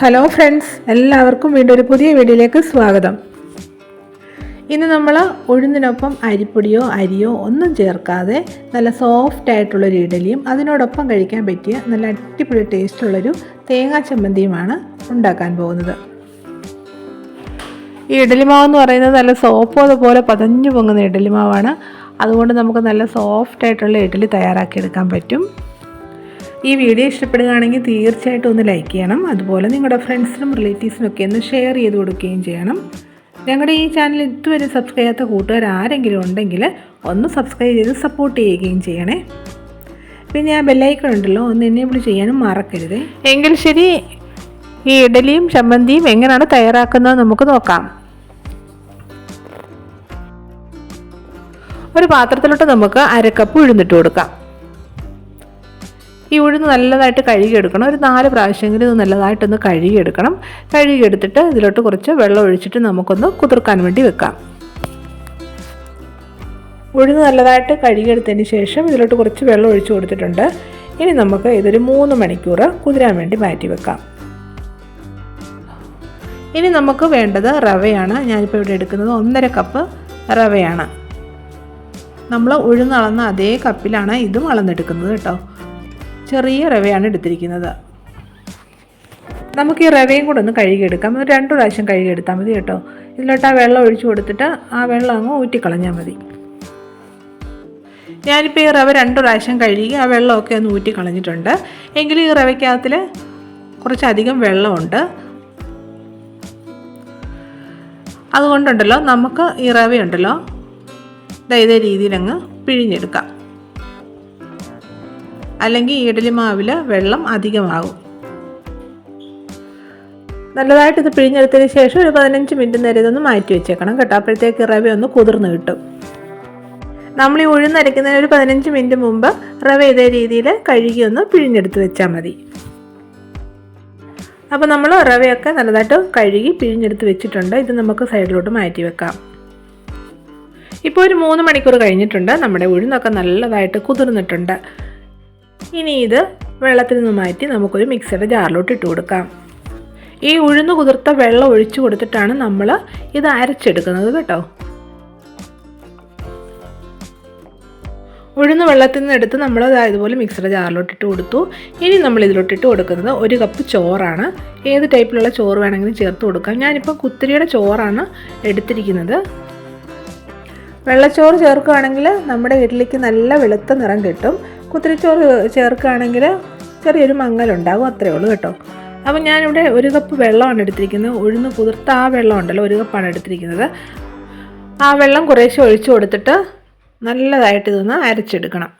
Hello friends എല്ലാവർക്കും വീണ്ടും ഒരു പുതിയ വീഡിയോയിലേക്ക് സ്വാഗതം. ഇന്ന് നമ്മൾ ഉഴുന്നിനൊപ്പം അരിപ്പൊടിയോ അരിയോ ഒന്നും ചേർക്കാതെ നല്ല സോഫ്റ്റ് ആയിട്ടുള്ളൊരു ഇഡലിയും അതിനോടൊപ്പം കഴിക്കാൻ പറ്റിയ നല്ല അടിപൊളി ടേസ്റ്റുള്ളൊരു തേങ്ങാ ചമ്മന്തിയുമാണ് ഉണ്ടാക്കാൻ പോകുന്നത്. ഈ ഇഡലിമാവ് എന്ന് പറയുന്നത് നല്ല സോപ്പ് അതുപോലെ പതഞ്ഞു പൊങ്ങുന്ന ഇഡലിമാവാണ് അതുകൊണ്ട് നമുക്ക് നല്ല സോഫ്റ്റ് ആയിട്ടുള്ള ഇഡലി തയ്യാറാക്കിയെടുക്കാൻ പറ്റും. ഈ വീഡിയോ ഇഷ്ടപ്പെടുകയാണെങ്കിൽ തീർച്ചയായിട്ടും ഒന്ന് ലൈക്ക് ചെയ്യണം. അതുപോലെ നിങ്ങളുടെ ഫ്രണ്ട്സിനും റിലേറ്റീവ്സിനും ഒക്കെ ഒന്ന് ഷെയർ ചെയ്ത് കൊടുക്കുകയും ചെയ്യണം. ഞങ്ങളുടെ ഈ ചാനൽ ഇതുവരെ സബ്സ്ക്രൈബ് ചെയ്യാത്ത കൂട്ടുകാർ ആരെങ്കിലും ഉണ്ടെങ്കിൽ ഒന്ന് സബ്സ്ക്രൈബ് ചെയ്ത് സപ്പോർട്ട് ചെയ്യുകയും ചെയ്യണേ. പിന്നെ ആ ബെല്ലൈക്കൺ ഉണ്ടല്ലോ ഒന്ന് എനേബിൾ ചെയ്യാനും മറക്കരുത്. എങ്കിൽ ശരി ഈ ഇഡലിയും ചമ്മന്തിയും എങ്ങനെയാണ് തയ്യാറാക്കുന്നത് നമുക്ക് നോക്കാം. ഒരു പാത്രത്തിലോട്ട് നമുക്ക് അരക്കപ്പ് ഉഴുന്നിട്ട് കൊടുക്കാം. ഈ ഉഴുന്ന് നല്ലതായിട്ട് കഴുകിയെടുക്കണം. ഒരു നാല് പ്രാവശ്യമെങ്കിലും ഇത് നല്ലതായിട്ടൊന്ന് കഴുകിയെടുക്കണം. കഴുകിയെടുത്തിട്ട് ഇതിലോട്ട് കുറച്ച് വെള്ളം ഒഴിച്ചിട്ട് നമുക്കൊന്ന് കുതിർക്കാൻ വേണ്ടി വെക്കാം. ഉഴുന്ന് നല്ലതായിട്ട് കഴുകിയെടുത്തതിന് ശേഷം ഇതിലോട്ട് കുറച്ച് വെള്ളം ഒഴിച്ചു കൊടുത്തിട്ടുണ്ട്. ഇനി നമുക്ക് ഇതൊരു മൂന്ന് മണിക്കൂർ കുതിരാൻ വേണ്ടി മാറ്റി വെക്കാം. ഇനി നമുക്ക് വേണ്ടത് റവയാണ്. ഞാനിപ്പോൾ ഇവിടെ എടുക്കുന്നത് ഒന്നര കപ്പ് റവയാണ്. നമ്മൾ ഉഴുന്നളന്ന അതേ കപ്പിലാണ് ഇതും അളന്നെടുക്കുന്നത് കേട്ടോ. ചെറിയ റവയാണ് എടുത്തിരിക്കുന്നത്. നമുക്ക് ഈ റവയും കൂടെ ഒന്ന് കഴുകിയെടുക്കാം. ഒരു രണ്ട് പ്രാവശ്യം കഴുകിയെടുത്താൽ മതി കേട്ടോ. ഇതിലോട്ട് ആ വെള്ളം ഒഴിച്ചു കൊടുത്തിട്ട് ആ വെള്ളം അങ്ങ് ഊറ്റിക്കളഞ്ഞാൽ മതി. ഞാനിപ്പോൾ ഈ റവ രണ്ട് പ്രാവശ്യം കഴുകി ആ വെള്ളമൊക്കെ ഒന്ന് ഊറ്റിക്കളഞ്ഞിട്ടുണ്ട്. എങ്കിലും ഈ റവയ്ക്കകത്തിൽ കുറച്ചധികം വെള്ളമുണ്ട്. അതുകൊണ്ടുണ്ടല്ലോ നമുക്ക് ഈ റവയുണ്ടല്ലോ. ഇതേ രീതിയിലങ്ങ് പിഴിഞ്ഞെടുക്കാം. അല്ലെങ്കിൽ ഇഡലി മാവിൽ വെള്ളം അധികമാകും. നല്ലതായിട്ട് ഇത് പിഴിഞ്ഞെടുത്തതിന് ശേഷം ഒരു പതിനഞ്ച് മിനിറ്റ് നേരം ഇതൊന്ന് മാറ്റി വെച്ചേക്കണം കേട്ടോ. അപ്പോഴത്തേക്ക് റവ ഒന്ന് കുതിർന്ന് കിട്ടും. നമ്മൾ ഈ ഉഴുന്നരയ്ക്കുന്നതിന് ഒരു പതിനഞ്ച് മിനിറ്റ് മുമ്പ് റവ ഇതേ രീതിയിൽ കഴുകി ഒന്ന് പിഴിഞ്ഞെടുത്ത് വെച്ചാൽ മതി. അപ്പോൾ നമ്മൾ റവയൊക്കെ നല്ലതായിട്ട് കഴുകി പിഴിഞ്ഞെടുത്ത് വെച്ചിട്ടുണ്ട്. ഇത് നമുക്ക് സൈഡിലോട്ട് മാറ്റി വെക്കാം. ഇപ്പോൾ ഒരു മൂന്ന് മണിക്കൂർ കഴിഞ്ഞിട്ടുണ്ട്. നമ്മുടെ ഉഴുന്നൊക്കെ നല്ലതായിട്ട് കുതിർന്നിട്ടുണ്ട്. ഇനി ഇത് വെള്ളത്തിൽ നിന്ന് മാറ്റി നമുക്കൊരു മിക്സിയുടെ ജാറിലോട്ട് ഇട്ട് കൊടുക്കാം. ഈ ഉഴുന്ന് കുതിർത്ത വെള്ളം ഒഴിച്ചു കൊടുത്തിട്ടാണ് നമ്മൾ ഇത് അരച്ചെടുക്കുന്നത് കേട്ടോ. ഉഴുന്ന് വെള്ളത്തിൽ നിന്ന് എടുത്ത് നമ്മൾ ഇതുപോലെ മിക്സിയുടെ ജാറിലോട്ട് ഇട്ട് കൊടുത്തു. ഇനി നമ്മൾ ഇതിലോട്ട് ഇട്ട് കൊടുക്കുന്നത് ഒരു കപ്പ് ചോറാണ്. ഏത് ടൈപ്പിലുള്ള ചോറ് വേണമെങ്കിലും ചേർത്ത് കൊടുക്കാം. ഞാനിപ്പോൾ കുത്തിരിയുടെ ചോറാണ് എടുത്തിരിക്കുന്നത്. വെള്ളച്ചോറ് ചേർക്കുകയാണെങ്കിൽ നമ്മുടെ ഇഡ്ഡലിക്ക് നല്ല വെളുത്ത നിറം കിട്ടും. കുത്തിരിച്ചോറ് ചേർക്കുകയാണെങ്കിൽ ചെറിയൊരു മങ്ങലുണ്ടാകും അത്രയേ ഉള്ളൂ കേട്ടോ. അപ്പം ഞാനിവിടെ ഒരു കപ്പ് വെള്ളമാണ് എടുത്തിരിക്കുന്നത്. ഉഴുന്ന് കുതിർത്ത ആ വെള്ളം ഉണ്ടല്ലോ ഒരു കപ്പാണ് എടുത്തിരിക്കുന്നത്. ആ വെള്ളം കുറേശ്ശെ ഒഴിച്ചു കൊടുത്തിട്ട് നല്ലതായിട്ട് ഇതൊന്ന് അരച്ചെടുക്കണം.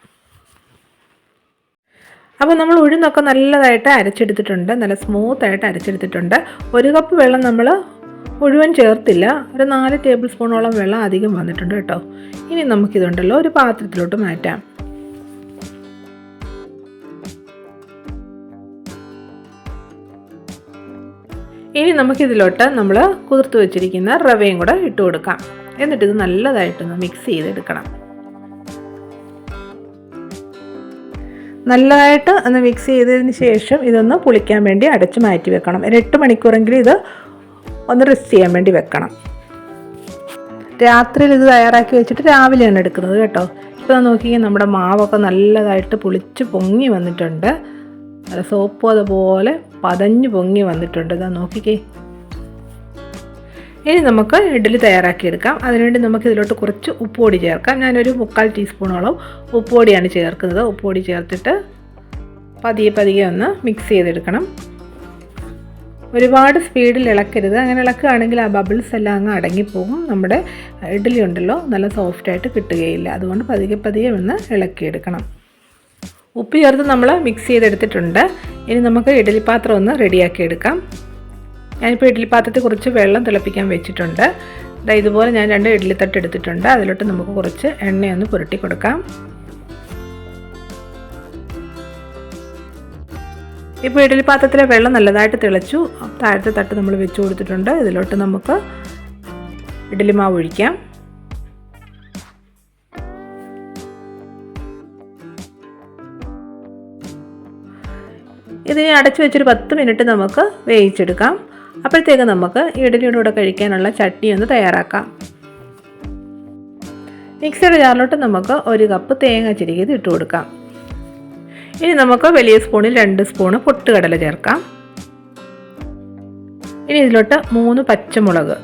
അപ്പോൾ നമ്മൾ ഉഴുന്നൊക്കെ നല്ലതായിട്ട് അരച്ചെടുത്തിട്ടുണ്ട് നല്ല സ്മൂത്തായിട്ട് അരച്ചെടുത്തിട്ടുണ്ട്. ഒരു കപ്പ് വെള്ളം നമ്മൾ മുഴുവൻ ചേർത്തില്ല. ഒരു നാല് ടേബിൾ സ്പൂണോളം വെള്ളം അധികം വന്നിട്ടുണ്ട് കേട്ടോ. ഇനി നമുക്കിതുണ്ടല്ലോ ഒരു പാത്രത്തിലോട്ട് മാറ്റാം. ഇനി നമുക്കിതിലോട്ട് നമ്മൾ കുതിർത്ത് വെച്ചിരിക്കുന്ന റവയും കൂടെ ഇട്ട് കൊടുക്കാം. എന്നിട്ട് ഇത് നല്ലതായിട്ടൊന്ന് മിക്സ് ചെയ്തെടുക്കണം. നല്ലതായിട്ട് ഒന്ന് മിക്സ് ചെയ്തതിന് ശേഷം ഇതൊന്ന് പുളിക്കാൻ വേണ്ടി അടച്ച് മാറ്റി വെക്കണം. ഒരു എട്ട് മണിക്കൂറെങ്കിലും ഇത് ഒന്ന് റെസ്റ്റ് ചെയ്യാൻ വേണ്ടി വെക്കണം. രാത്രിയിൽ ഇത് തയ്യാറാക്കി വെച്ചിട്ട് രാവിലെയാണ് എടുക്കുന്നത് കേട്ടോ. ഇപ്പോൾ നോക്കിയാൽ നമ്മുടെ മാവൊക്കെ നല്ലതായിട്ട് പുളിച്ച് പൊങ്ങി വന്നിട്ടുണ്ട്. സോപ്പ് അതുപോലെ പതഞ്ഞു പൊങ്ങി വന്നിട്ടുണ്ട്. ഇതാ നോക്കിക്കേ. ഇനി നമുക്ക് ഇഡ്ഡലി തയ്യാറാക്കിയെടുക്കാം. അതിനുവേണ്ടി നമുക്ക് ഇതിലോട്ട് കുറച്ച് ഉപ്പുപൊടി ചേർക്കാം. ഞാനൊരു മുക്കാൽ ടീസ്പൂണോളം ഉപ്പുപൊടിയാണ് ചേർക്കുന്നത്. ഉപ്പുപൊടി ചേർത്തിട്ട് പതിയെ പതിയെ ഒന്ന് മിക്സ് ചെയ്തെടുക്കണം. ഒരുപാട് സ്പീഡിൽ ഇളക്കരുത്. അങ്ങനെ ഇളക്കുകയാണെങ്കിൽ ആ ബബിൾസ് എല്ലാം അങ്ങ് അടങ്ങിപ്പോകും. നമ്മുടെ ഇഡ്ഡലി ഉണ്ടല്ലോ നല്ല സോഫ്റ്റായിട്ട് കിട്ടുകയില്ല. അതുകൊണ്ട് പതിയെ പതിയെ ഒന്ന് ഇളക്കിയെടുക്കണം. ഉപ്പ് ചേർത്ത് നമ്മൾ മിക്സ് ചെയ്തെടുത്തിട്ടുണ്ട്. ഇനി നമുക്ക് ഇഡലി പാത്രം ഒന്ന് റെഡിയാക്കി എടുക്കാം ഞാനിപ്പോൾ ഇഡ്ഡലി പാത്രത്തിൽ കുറച്ച് വെള്ളം തിളപ്പിക്കാൻ വെച്ചിട്ടുണ്ട്. ഇതുപോലെ ഞാൻ രണ്ട് ഇഡ്ഡലിത്തട്ട് എടുത്തിട്ടുണ്ട്. അതിലോട്ട് നമുക്ക് കുറച്ച് എണ്ണയൊന്ന് പുരട്ടി കൊടുക്കാം. ഇപ്പോൾ ഇഡലി പാത്രത്തിലെ വെള്ളം നല്ലതായിട്ട് തിളച്ചു. താഴത്തെ തട്ട് നമ്മൾ വെച്ച് കൊടുത്തിട്ടുണ്ട്. ഇതിലോട്ട് നമുക്ക് ഇഡലി മാവ് ഒഴിക്കാം. ഇതിനെ അടച്ചു വെച്ചൊരു പത്ത് മിനിറ്റ് നമുക്ക് വേവിച്ചെടുക്കാം. അപ്പോഴത്തേക്ക് നമുക്ക് ഇഡലിയുടെ കൂടെ കഴിക്കാനുള്ള ചട്നി ഒന്ന് തയ്യാറാക്കാം. മിക്സിയുടെ ജാറിലോട്ട് നമുക്ക് ഒരു കപ്പ് തേങ്ങ ചിരികിയത് ഇട്ട് കൊടുക്കാം. ഇനി നമുക്ക് വലിയ സ്പൂണിൽ രണ്ട് സ്പൂണ് പൊട്ടുകടല ചേർക്കാം. ഇനി ഇതിലോട്ട് മൂന്ന് പച്ചമുളക്.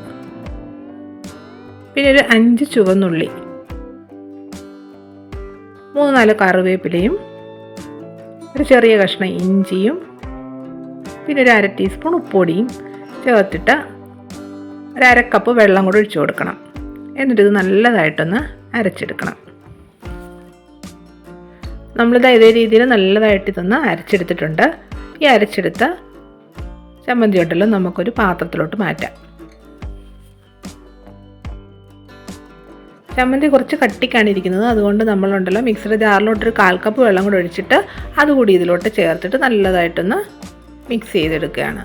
പിന്നെ ഒരു അഞ്ച് ചുവന്നുള്ളി. മൂന്ന് നാല് കറിവേപ്പിലയും ഒരു ചെറിയ കഷ്ണം ഇഞ്ചിയും പിന്നെ ഒരു അര ടീസ്പൂൺ ഉപ്പൊടിയും ചേർത്തിട്ട് ഒരു അര കപ്പ് വെള്ളം കൂടെ ഒഴിച്ചു കൊടുക്കണം. എന്നിട്ട് ഇത് നല്ലതായിട്ടൊന്ന് അരച്ചെടുക്കണം. നമ്മളിത് ഇതേ രീതിയിൽ നല്ലതായിട്ട് ഇതൊന്ന് അരച്ചെടുത്തിട്ടുണ്ട്. ഈ അരച്ചെടുത്ത ചമ്മന്തി ഉണ്ടല്ലോ നമുക്കൊരു പാത്രത്തിലോട്ട് മാറ്റാം. ചമ്മന്തി കുറച്ച് കട്ടിക്കാണ് ഇരിക്കുന്നത്. അതുകൊണ്ട് നമ്മളുണ്ടല്ലോ മിക്സിയുടെ ജാറിലോട്ടൊരു കാൽ കപ്പ് വെള്ളം കൂടെ ഒഴിച്ചിട്ട് അതുകൂടി ഇതിലോട്ട് ചേർത്തിട്ട് നല്ലതായിട്ടൊന്ന് മിക്സ് ചെയ്തെടുക്കുകയാണ്.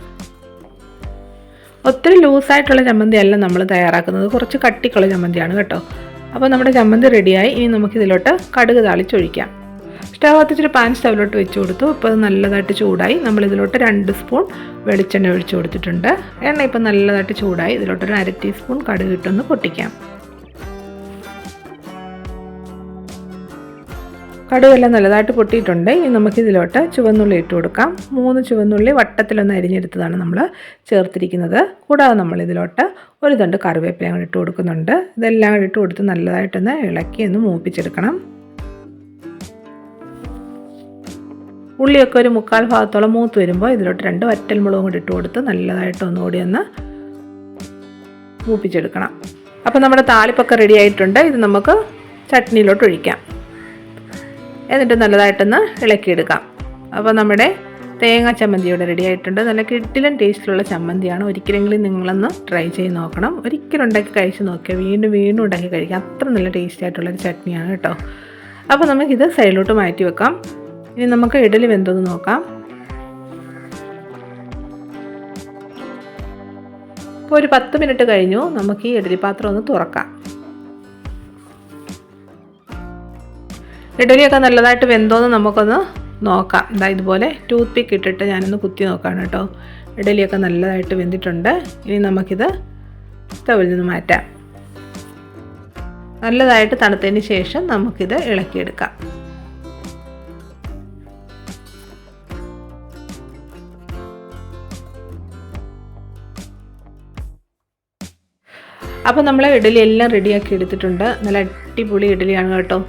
ഒത്തിരി ലൂസായിട്ടുള്ള ചമ്മന്തി അല്ല നമ്മൾ തയ്യാറാക്കുന്നത്. കുറച്ച് കട്ടിക്കുള്ള ചമ്മന്തിയാണ് കേട്ടോ. അപ്പോൾ നമ്മുടെ ചമ്മന്തി റെഡിയായി. ഇനി നമുക്കിതിലോട്ട് കടുക് താളിച്ചൊഴിക്കാം. സ്റ്റവ് കത്തിച്ചൊരു പാൻ സ്റ്റവിലോട്ട് വെച്ച് കൊടുത്തു. അപ്പോൾ അത് നല്ലതായിട്ട് ചൂടായി. നമ്മൾ ഇതിലോട്ട് രണ്ട് സ്പൂൺ വെളിച്ചെണ്ണ ഒഴിച്ചു കൊടുത്തിട്ടുണ്ട്. എണ്ണ ഇപ്പം നല്ലതായിട്ട് ചൂടായി. ഇതിലോട്ടൊരു അര ടീസ്പൂൺ കടുക് ഇട്ടൊന്ന് പൊട്ടിക്കാം. കടുകെല്ലാം നല്ലതായിട്ട് പൊട്ടിയിട്ടുണ്ട്. ഇനി നമുക്കിതിലോട്ട് ചുവന്നുള്ളി ഇട്ട് കൊടുക്കാം. മൂന്ന് ചുവന്നുള്ളി വട്ടത്തിലൊന്ന് അരിഞ്ഞെടുത്തതാണ് നമ്മൾ ചേർത്തിരിക്കുന്നത്. കൂടാതെ നമ്മൾ ഇതിലോട്ട് ഒരു തണ്ട് കറിവേപ്പില കൂടി ഇട്ട് കൊടുക്കുന്നുണ്ട്. ഇതെല്ലാം കൂടി ഇട്ട് കൊടുത്ത് നല്ലതായിട്ടൊന്ന് ഇളക്കി ഒന്ന് മൂപ്പിച്ചെടുക്കണം. ഉള്ളിയൊക്കെ ഒരു മുക്കാൽ ഭാഗത്തോളം മൂത്ത് വരുമ്പോൾ ഇതിലോട്ട് രണ്ട് വറ്റൽ മുളകും കൂടി ഇട്ട് കൊടുത്ത് നല്ലതായിട്ട് ഒന്നുകൂടി ഒന്ന് മൂപ്പിച്ചെടുക്കണം. അപ്പോൾ നമ്മുടെ താളിപ്പൊക്കെ റെഡി ആയിട്ടുണ്ട്. ഇത് നമുക്ക് ചട്നിയിലോട്ട് ഒഴിക്കാം. എന്നിട്ട് നല്ലതായിട്ടൊന്ന് ഇളക്കിയെടുക്കാം. അപ്പോൾ നമ്മുടെ തേങ്ങ ചമ്മന്തി ഇവിടെ റെഡി ആയിട്ടുണ്ട്. നല്ല കിട്ടിലൻ ടേസ്റ്റിലുള്ള ചമ്മന്തിയാണ്. ഒരിക്കലെങ്കിലും നിങ്ങളൊന്ന് ട്രൈ ചെയ്ത് നോക്കണം. ഒരിക്കലും ഉണ്ടാക്കി കഴിച്ച് നോക്കിയാൽ വീണ്ടും വീണ്ടും ഉണ്ടാക്കി കഴിക്കാം. അത്ര നല്ല ടേസ്റ്റി ആയിട്ടുള്ളൊരു ചട്നിയാണ് കേട്ടോ. അപ്പോൾ നമുക്കിത് സൈഡിലോട്ട് മാറ്റി വെക്കാം. ഇനി നമുക്ക് ഇഡലി വെന്തൊന്ന് നോക്കാം. ഇപ്പോൾ ഒരു പത്ത് മിനിറ്റ് കഴിഞ്ഞു. നമുക്ക് ഈ ഇഡലി പാത്രം ഒന്ന് തുറക്കാം. ഇഡലിയൊക്കെ നല്ലതായിട്ട് വെന്തോന്ന് നമുക്കൊന്ന് നോക്കാം. ഇതാ ഇതുപോലെ ടൂത്ത് പിക്ക് ഇട്ടിട്ട് ഞാനൊന്ന് കുത്തി നോക്കാണ് കേട്ടോ. ഇഡലിയൊക്കെ നല്ലതായിട്ട് വെന്തിട്ടുണ്ട്. ഇനി നമുക്കിത് സ്റ്റവിൽ നിന്ന് മാറ്റാം. നല്ലതായിട്ട് തണുത്തതിന് ശേഷം നമുക്കിത് ഇളക്കിയെടുക്കാം. അപ്പോൾ നമ്മൾ ഇഡലി എല്ലാം റെഡിയാക്കി എടുത്തിട്ടുണ്ട്. നല്ല അടിപൊളി ഇഡലിയാണ് കേട്ടോ.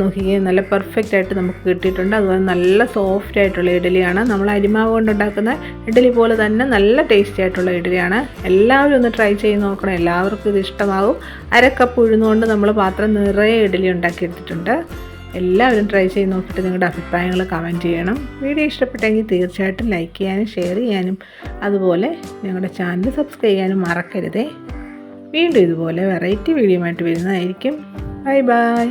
നോക്കിക്കേ നല്ല പെർഫെക്റ്റ് ആയിട്ട് നമുക്ക് കിട്ടിയിട്ടുണ്ട്. അതുപോലെ നല്ല സോഫ്റ്റ് ആയിട്ടുള്ള ഇഡലിയാണ് നമ്മൾ അരിമാവ് കൊണ്ടുണ്ടാക്കുന്ന ഇഡലി പോലെ തന്നെ നല്ല ടേസ്റ്റി ആയിട്ടുള്ള ഇഡലിയാണ് എല്ലാവരും ഒന്ന് ട്രൈ ചെയ്ത് നോക്കണം. എല്ലാവർക്കും ഇത് ഇഷ്ടമാകും അരക്കപ്പ് ഉഴുന്നുകൊണ്ട് നമ്മൾ പാത്രം നിറയെ ഇഡലി ഉണ്ടാക്കിയെടുത്തിട്ടുണ്ട്. എല്ലാവരും ട്രൈ ചെയ്ത് നോക്കിയിട്ട് നിങ്ങളുടെ അഭിപ്രായങ്ങൾ കമന്റ് ചെയ്യണം. വീഡിയോ ഇഷ്ടപ്പെട്ടെങ്കിൽ തീർച്ചയായിട്ടും ലൈക്ക് ചെയ്യാനും ഷെയർ ചെയ്യാനും അതുപോലെ ഞങ്ങളുടെ ചാനൽ സബ്സ്ക്രൈബ് ചെയ്യാനും മറക്കരുതേ. വീണ്ടും ഇതുപോലെ വെറൈറ്റി വീഡിയോ ആയിട്ട് വരുന്നതായിരിക്കും. Bye bye